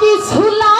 কিছু লা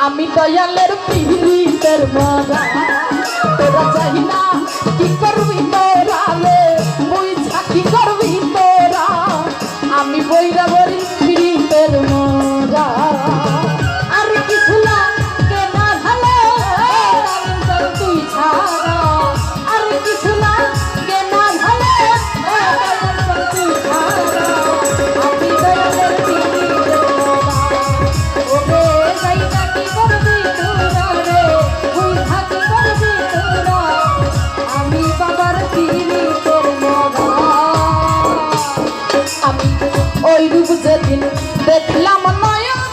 আমি দয়ালের পিহিতের মারা তোরা চাই না কি করবি? মায়া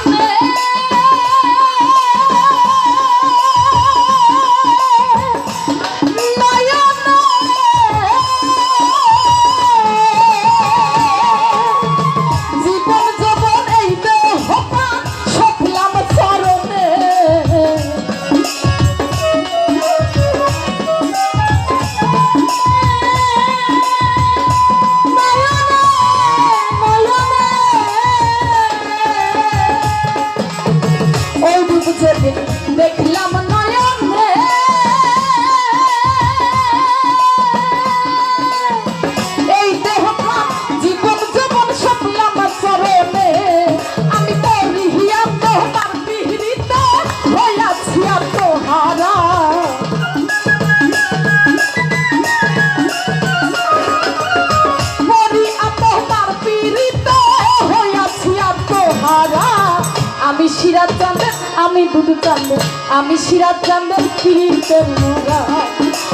আমি দুধ চান্দে আমি সিরাজ চান্দে ফিরিতে মুরা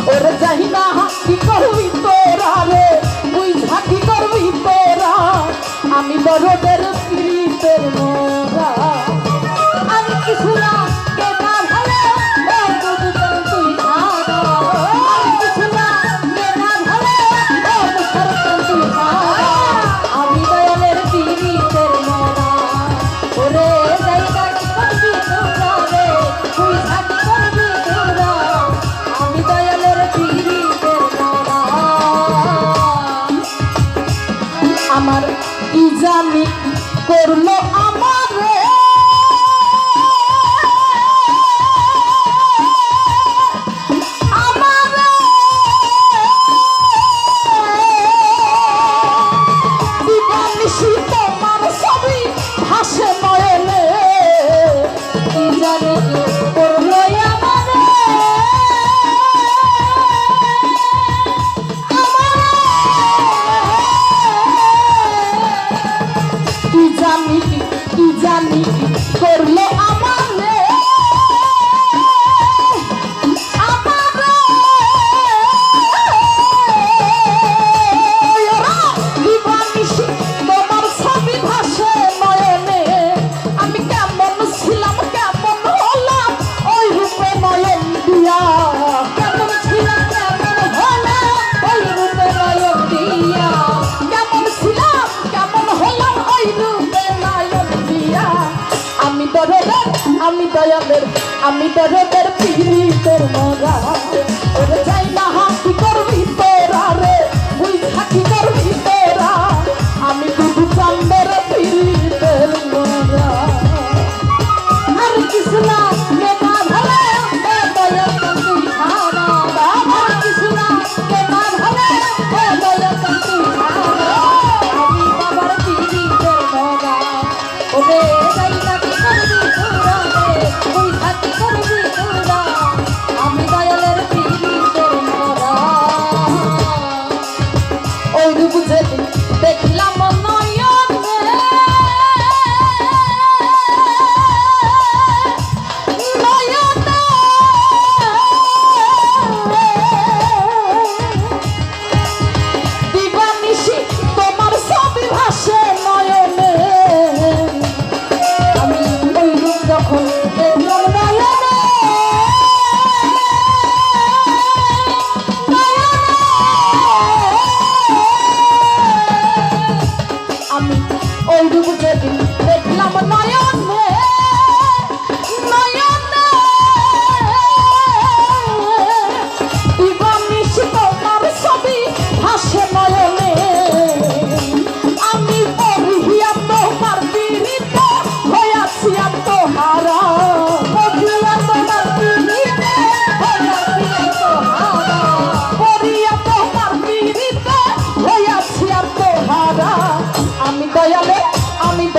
ওরে যাই না কি করবি তোরা রে তুই কি করবি তোরা। আমি বড় দয়ালের আমি তো রোদের পিড়ি তোর মরা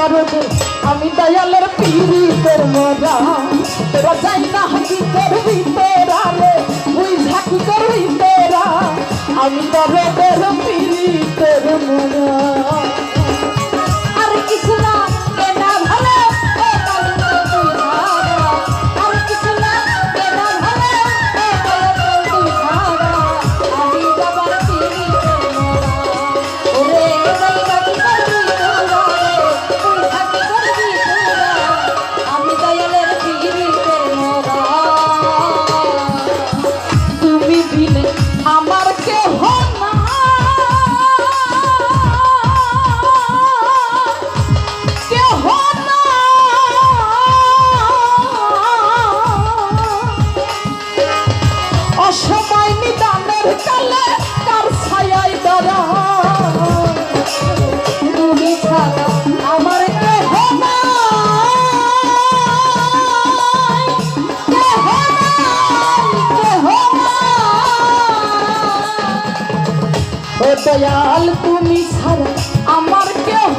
দরদে আমি দয়ালের পীড়িতের মজা। তোরা যাই না কি করবি তোরা রে তুই ঝাঁকি করবি তোরা। আমি দরদের পীড়িতের মজা। দয়াল তুমি ছাড়া আমার কেহ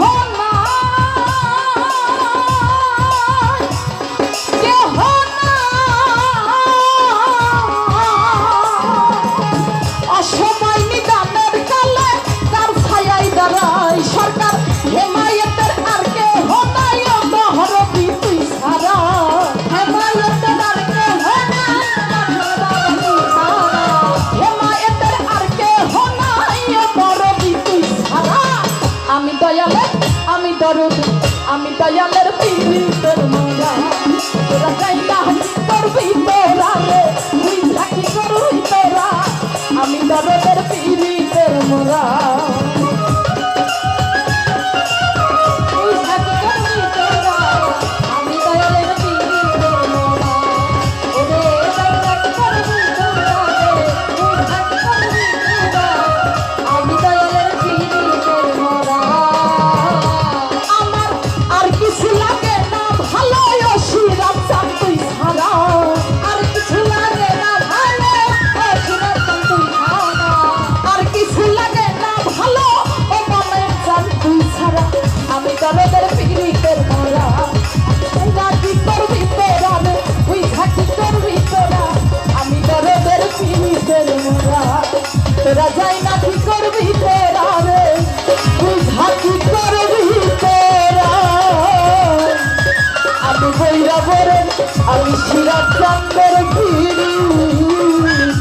শিরা চন্দ্রের গিরি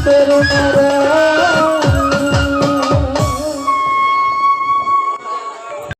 তরুণরা